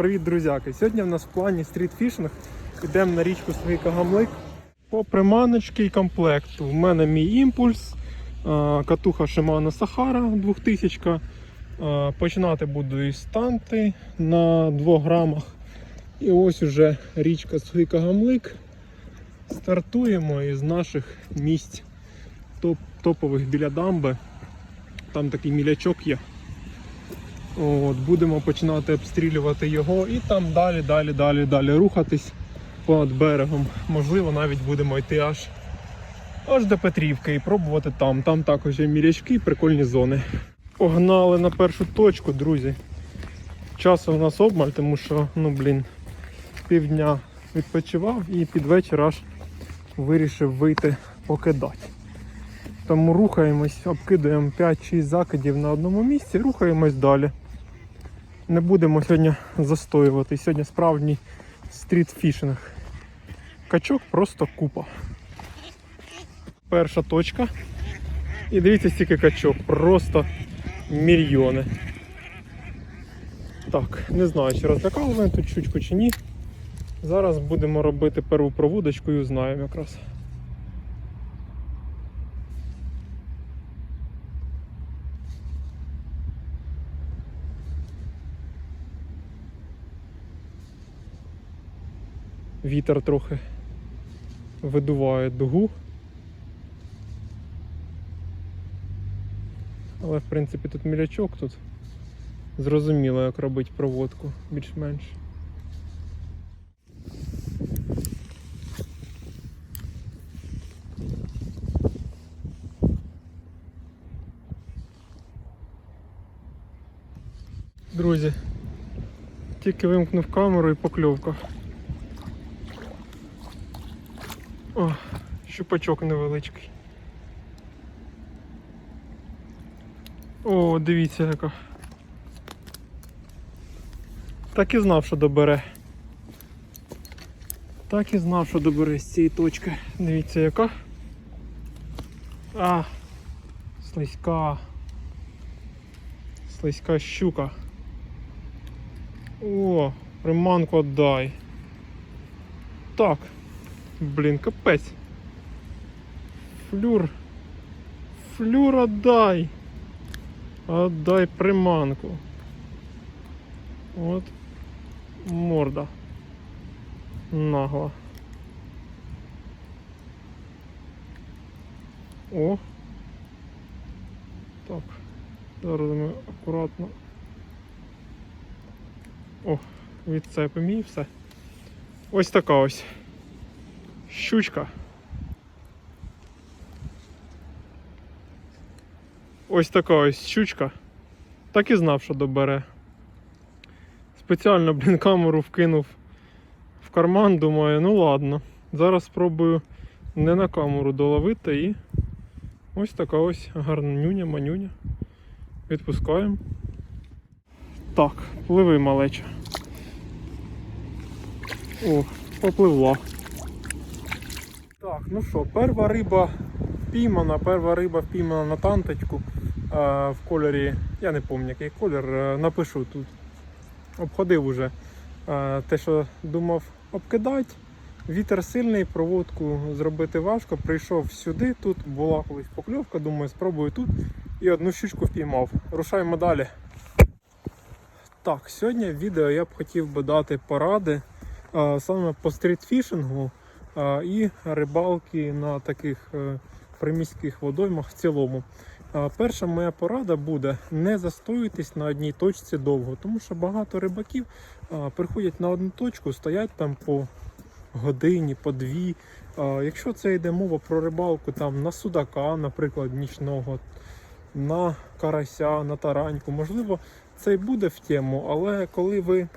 Привіт, друзяки! Сьогодні в нас в плані стрітфішинг. Йдемо на річку Свийка Гамлик. По приманочці і комплекту. У мене мій імпульс, катуха Shimano Sahara 2000. Починати буду із станти на 2 грамах. І ось уже річка Свийка Гамлик. Стартуємо із наших місць топ топових біля дамби. Там такий мілячок є. От, будемо починати обстрілювати його і там далі, далі, далі, далі рухатись понад берегом. Можливо, навіть будемо йти аж, аж до Петрівки і пробувати там. Там також є мірячки і прикольні зони. Погнали на першу точку, друзі. Часу у нас обмаль, тому що, ну блін, півдня відпочивав і під вечір аж вирішив вийти покидати. Тому рухаємось, обкидаємо 5-6 закидів на одному місці, рухаємось далі. Не будемо сьогодні застоювати. Сьогодні справжній стрітфішинг. Качок просто купа. Перша точка. І дивіться, стільки качок. Просто мільйони. Так, не знаю, чи розлякали мене тут щучку чи ні. Зараз будемо робити перву провудочку і узнаємо якраз. Вітер трохи видуває дугу. Але в принципі тут мілячок тут зрозуміло, як робити проводку більш-менш. Друзі, тільки вимкнув камеру і покльовка. О, щупачок невеличкий. О, дивіться яка. Так і знав, що добере. Так і знав, що добере з цієї точки. Дивіться яка. А, слизька. Слизька щука. О, приманку отдай. Так. Блін, капець. Флюр. Флюр отдай. Отдай приманку. От морда. Нагла. О. Так. Зараз ми акуратно. О, відцепимо і все. Ось така ось. Щучка. Ось така ось щучка. Так і знав, що добере. Спеціально, блін, камеру вкинув в карман, думаю, ну ладно. Зараз спробую не на камеру доловити і ось така ось гарнюня, манюня. Відпускаємо. Так, пливи малеча. О, попливла. Ну що, перша риба впіймана, перша риба впіймана на танточку е, в кольорі, я не пам'ятаю який колір, е, напишу тут. Обходив уже е, те, що думав обкидати. Вітер сильний, проводку зробити важко. Прийшов сюди, тут була колись покльовка, думаю, спробую тут і одну щучку впіймав. Рушаємо далі. Так, сьогодні в відео я б хотів би дати поради саме по стрітфішингу і рибалки на таких е, приміських водоймах в цілому. Перша моя порада буде не застоюйтесь на одній точці довго, тому що багато рибаків приходять на одну точку, стоять там по годині, по дві. Якщо це йде мова про рибалку там на судака, наприклад, нічного, на карася, на тараньку, можливо, це й буде в тему, але коли ви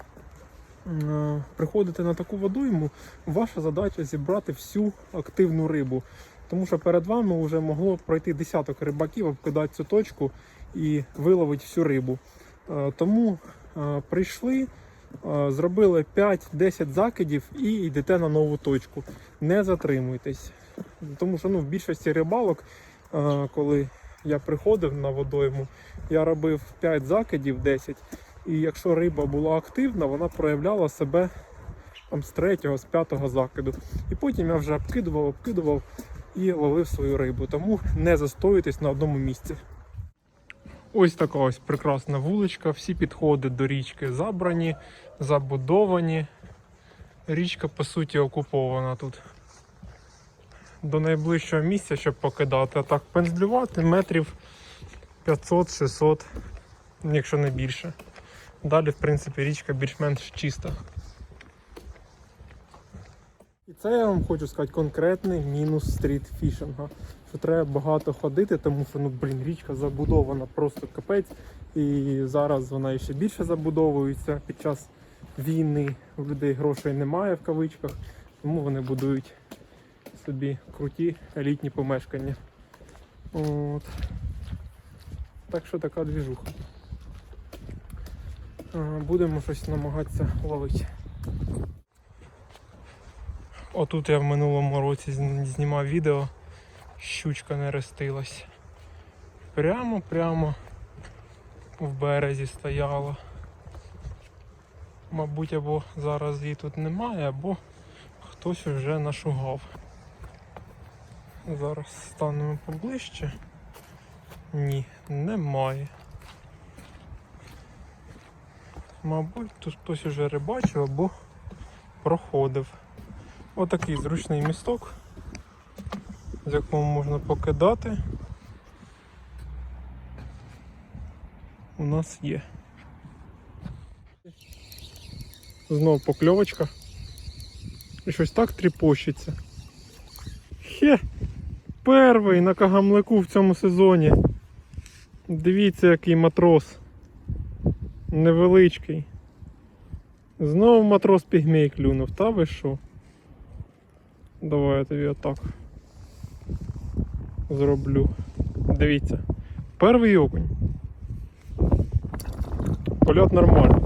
приходите на таку водойму, ваша задача зібрати всю активну рибу. Тому що перед вами вже могло пройти десяток рибаків, обкидати цю точку і виловити всю рибу. Е, Тому е, прийшли, е, зробили 5-10 закидів і йдете на нову точку. Не затримуйтесь. Тому що ну, в більшості рибалок, е, коли я приходив на водойму, я робив 5 закидів, 10 І якщо риба була активна, вона проявляла себе там, з третього, з п'ятого закиду. І потім я вже обкидував, обкидував і ловив свою рибу. Тому не застоюйтесь на одному місці. Ось така ось прекрасна вуличка. Всі підходи до річки забрані, забудовані. Річка, по суті, окупована тут. До найближчого місця, щоб покидати, а так пензлювати метрів 500-600, якщо не більше. Далі, в принципі, річка більш-менш чиста. І це я вам хочу сказати конкретний мінус стрітфішинга. Що треба багато ходити, тому що ну блін, річка забудована просто капець. І зараз вона ще більше забудовується під час війни. У людей грошей немає в кавичках, тому вони будують собі круті елітні помешкання. От. Так що така двіжуха. Будемо щось намагатися ловити. Отут я в минулому році знімав відео, щучка не рестилась. Прямо, прямо в березі стояла. Мабуть, або зараз її тут немає, або хтось вже нашугав. Зараз станемо поближче. Ні, немає. Мабуть, тут хтось уже рибачив або проходив. Отакий зручний місток, з якого можна покидати. У нас є. Знов покльовочка. І щось так тріпощиться. Хе! Перший на кагамлику в цьому сезоні. Дивіться, який матрос. Невеличкий. Знову матрос пігмей клюнув, та ви що? Давай я тобі отак зроблю. Дивіться. Перший окунь. Польот нормальний.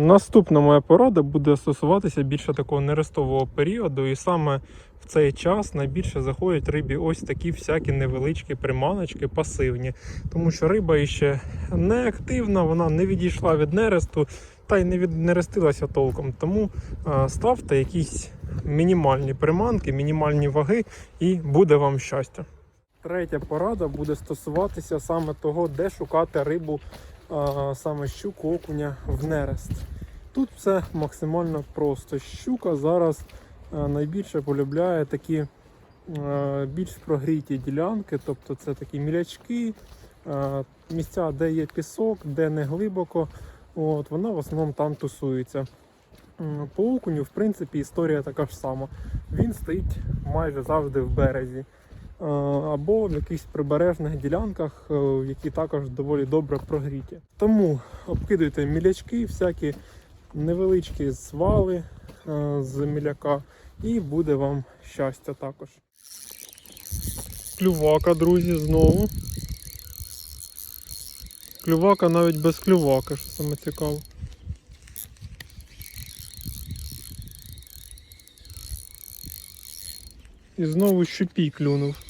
Наступна моя порада буде стосуватися більше такого нерестового періоду, і саме в цей час найбільше заходять рибі ось такі всякі невеличкі приманочки, пасивні. Тому що риба іще не активна, вона не відійшла від нересту та й не від нерестилася толком. Тому ставте якісь мінімальні приманки, мінімальні ваги, і буде вам щастя. Третя порада буде стосуватися саме того, де шукати рибу, саме щуку окуня в нерест. Тут все максимально просто. Щука зараз найбільше полюбляє такі більш прогріті ділянки, тобто це такі мілячки, місця, де є пісок, де не глибоко. От, вона в основному там тусується. По окуню, в принципі, історія така ж сама. Він стоїть майже завжди в березі. Е, Або в якихось прибережних ділянках, е, які також доволі добре прогріті. Тому обкидуйте мілячки, всякі невеличкі свали е, з міляка, і буде вам щастя також. Клювака, друзі, знову. Клювака навіть без клювака, що саме цікаво. І знову щупій клюнув.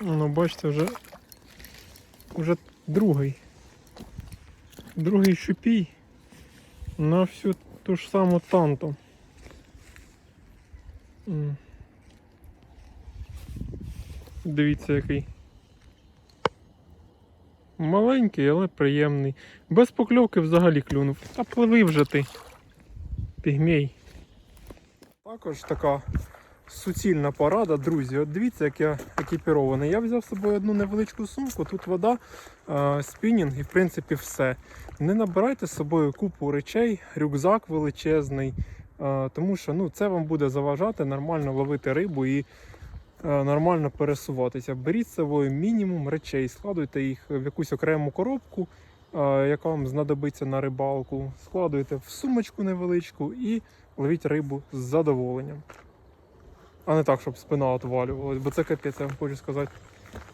Ну, бачите, вже, вже другий. Другий щупій на всю ту ж саму танту. Дивіться який. Маленький, але приємний. Без покльовки взагалі клюнув. Та пливи вже ти. Пігмей. Також така суцільна порада, друзі. От дивіться, як я екіпірований. Я взяв з собою одну невеличку сумку, тут вода, е, спінінг і в принципі все. Не набирайте з собою купу речей, рюкзак величезний, е, тому що ну, це вам буде заважати нормально ловити рибу і е, нормально пересуватися. Беріть з собою мінімум речей, складуйте їх в якусь окрему коробку, яка вам знадобиться на рибалку. Складуйте в сумочку невеличку і ловіть рибу з задоволенням. А не так, щоб спина отвалювалась, бо це капець, я вам хочу сказати.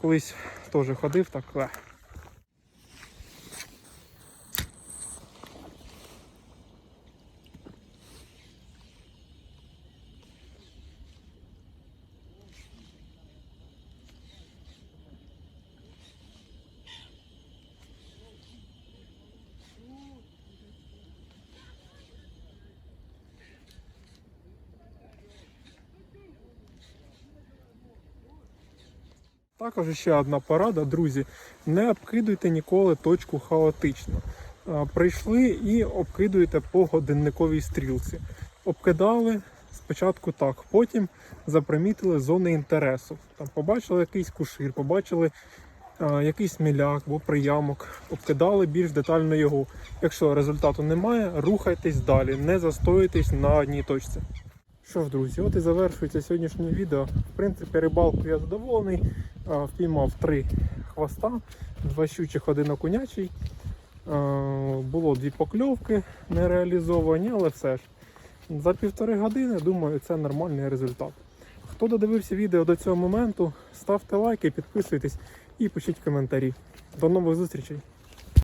Колись теж ходив так. Також ще одна порада, друзі. Не обкидуйте ніколи точку хаотично. Прийшли і обкидуєте по годинниковій стрілці. Обкидали спочатку так, потім запримітили зони інтересу. Там побачили якийсь кушир, побачили а, якийсь міляк або приямок, обкидали більш детально його. Якщо результату немає, рухайтесь далі, не застоюйтесь на одній точці. Що ж, друзі, от і завершується сьогоднішнє відео. В принципі, рибалку я задоволений. Впіймав три хвоста, два щучих, один окунячий. Було дві покльовки не реалізовані, але все ж. За півтори години, думаю, це нормальний результат. Хто додивився відео до цього моменту, ставте лайки, підписуйтесь і пишіть коментарі. До нових зустрічей!